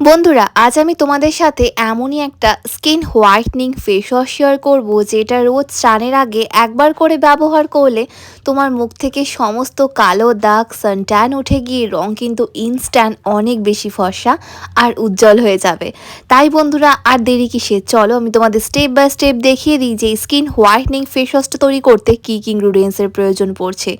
বন্ধুরা, আজ আমি তোমাদের সাথে এমনই একটা skin whitening face wash share করব, যেটা রোজ স্নানের আগে একবার করে ব্যবহার করলে তোমার মুখ থেকে সমস্ত কালো দাগ সানট্যান উঠে গিয়ে রং কিন্তু ইনস্ট্যান্ট অনেক বেশি ফর্সা আর উজ্জ্বল হয়ে যাবে। তাই বন্ধুরা, আর দেরি কিসে চলো আমি তোমাদের স্টেপ বাই স্টেপ দেখিয়ে দিই যে স্কিন হোয়াইটনিং ফেস ওয়াশটা তৈরি করতে কী কী ইনগ্রিডিয়েন্টসের প্রয়োজন পড়ছে।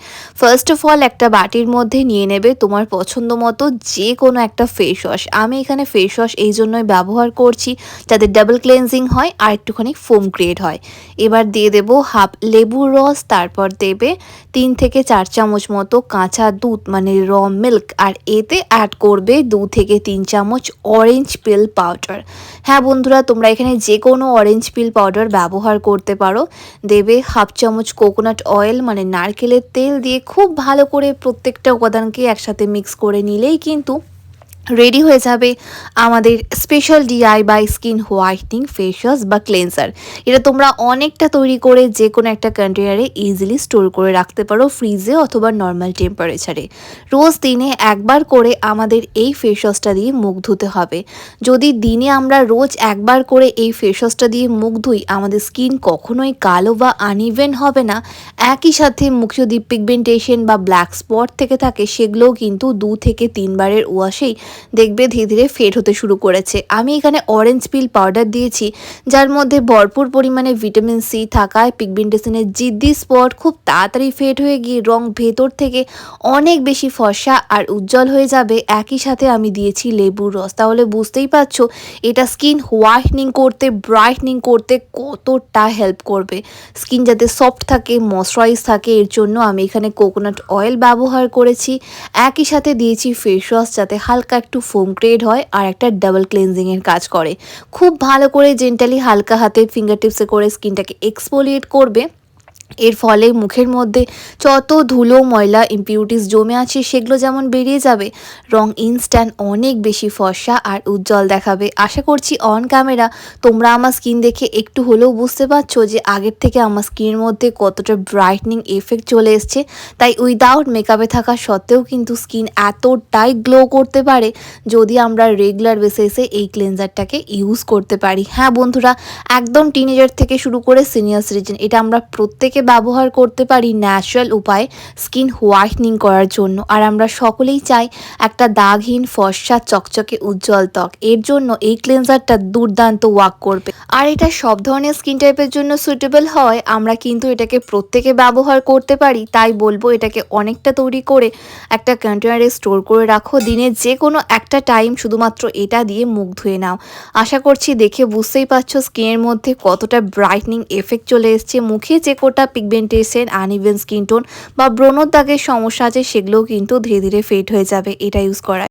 ফার্স্ট অফ অল একটা বাটির মধ্যে নিয়ে নেবে তোমার পছন্দ মতো যে কোনো একটা ফেস ওয়াশ আমি এখানে ফেস ওয়াশ এই জন্যই ব্যবহার করছি। যাতে ডাবল ক্লেন্সিং হয় আর একটুখানি ফোম ক্রিয়েট হয়। এবার দিয়ে দেবো হাফ লেবুর রস, তারপর দেবে তিন থেকে চার চামচ মতো কাঁচা দুধ মানে র মিল্ক আর এতে অ্যাড করবে দু থেকে তিন চামচ অরেঞ্জ পিল পাউডার হ্যাঁ বন্ধুরা, তোমরা এখানে যে কোনো অরেঞ্জ পিল পাউডার ব্যবহার করতে পারো। দেবে হাফ চামচ কোকোনাট অয়েল মানে নারকেলের তেল দিয়ে খুব ভালো করে প্রত্যেকটা উপাদানকে একসাথে মিক্স করে নিলেই কিন্তু রেডি হয়ে যাবে আমাদের special DIY skin whitening face wash বা ক্লেন্সার এটা তোমরা অনেকটা তৈরি করে যে কোনো একটা কন্টেনারে ইজিলি স্টোর করে রাখতে পারো ফ্রিজে অথবা নর্মাল টেম্পারেচারে রোজ দিনে একবার করে আমাদের এই ফেস ওয়াশটা দিয়ে মুখ ধুতে হবে। যদি দিনে আমরা রোজ একবার করে এই ফেস ওয়াশটা দিয়ে মুখ ধুই, আমাদের স্কিন কখনোই কালো বা আনইভেন হবে না। একই সাথে মুখে যদি পিগমেন্টেশন বা ব্ল্যাক স্পট থেকে থাকে, সেগুলোও কিন্তু দু থেকে তিনবারের ওয়াশেই দেখবে ধীরে ধীরে ফেড হতে শুরু করেছে। আমি এখানে অরেঞ্জ পিল পাউডার দিয়েছি, যার মধ্যে ভরপুর পরিমাণে ভিটামিন সি থাকায় পিগমেন্টেশনের জিদ্দি স্পট খুব তাড়াতাড়ি ফেড হয়ে গিয়ে রং ভেতর থেকে অনেক বেশি ফর্সা আর উজ্জ্বল হয়ে যাবে। একই সাথে আমি দিয়েছি লেবুর রস। তাহলে বুঝতেই পারছ, এটা স্কিন হোয়াইটনিং করতে ব্রাইটনিং করতে কতটা হেল্প করবে। স্কিন যাতে সফট থাকে ময়শ্চারাইজ থাকে, এর জন্য আমি এখানে কোকোনাট অয়েল ব্যবহার করেছি। একই সাথে দিয়েছি ফেস ওয়াশ যাতে হালকা একটু ফোম ক্রিয়েট হয় আর একটা ডাবল ক্লিনজিংয়ের কাজ করে। খুব ভালো করে জেন্টালি হালকা হাতে ফিঙ্গার টিপসে করে স্কিনটাকে এক্সপোলিয়েট করবে। এর ফলে মুখের মধ্যে যত ধুলো, ময়লা ইম্পিউরিটিস জমে আছে, সেগুলো যেমন বেরিয়ে যাবে, রং ইনস্ট্যান্ট অনেক বেশি ফর্সা আর উজ্জ্বল দেখাবে। আশা করছি অন ক্যামেরা তোমরা আমার স্কিন দেখে একটু হলেও বুঝতে পারছ যে আগের থেকে আমার স্কিনের মধ্যে কতটা ব্রাইটনিং এফেক্ট চলে এসছে। তাই উইদাউট মেকআপে থাকা সত্ত্বেও কিন্তু স্কিন এতটাই গ্লো করতে পারে যদি আমরা রেগুলার বেসিসে এই ক্লেনজারটাকে ইউজ করতে পারি। হ্যাঁ বন্ধুরা, একদম টিনেজার থেকে শুরু করে সিনিয়র সিটিজেন এটা আমরা প্রত্যেকে ব্যবহার করতে পারি ন্যাচারাল উপায়ে স্কিন হোয়াইটনিং করার জন্য। আর আমরা সকলেই চাই একটা দাগহীন, ফর্সা, চকচকে, উজ্জ্বল ত্বক। এর জন্য এই ক্লেন্সারটা দুর্দান্ত ওয়াক করবে। আর এটা সব ধরনের স্কিন টাইপের জন্য সুইটেবল হয়। আমরা কিন্তু এটাকে প্রত্যেকে ব্যবহার করতে পারি। তাই বলব এটাকে অনেকটা তৈরি করে একটা কন্টেনারে স্টোর করে রাখো। দিনে যে কোনো একটা টাইম শুধুমাত্র এটা দিয়ে মুখ ধুয়ে নাও। আশা করছি দেখে বুঝতেই পারছ স্কিনের মধ্যে কতটা ব্রাইটনিং এফেক্ট চলে এসছে। মুখে যে কোটা পিগমেন্টেশন আনইভেন স্কিন টোন বা ব্রণর দাগের সমস্যা আছে, সেগুলোও কিন্তু ধীরে ধীরে ফেড হয়ে যাবে। এটা ইউজ করা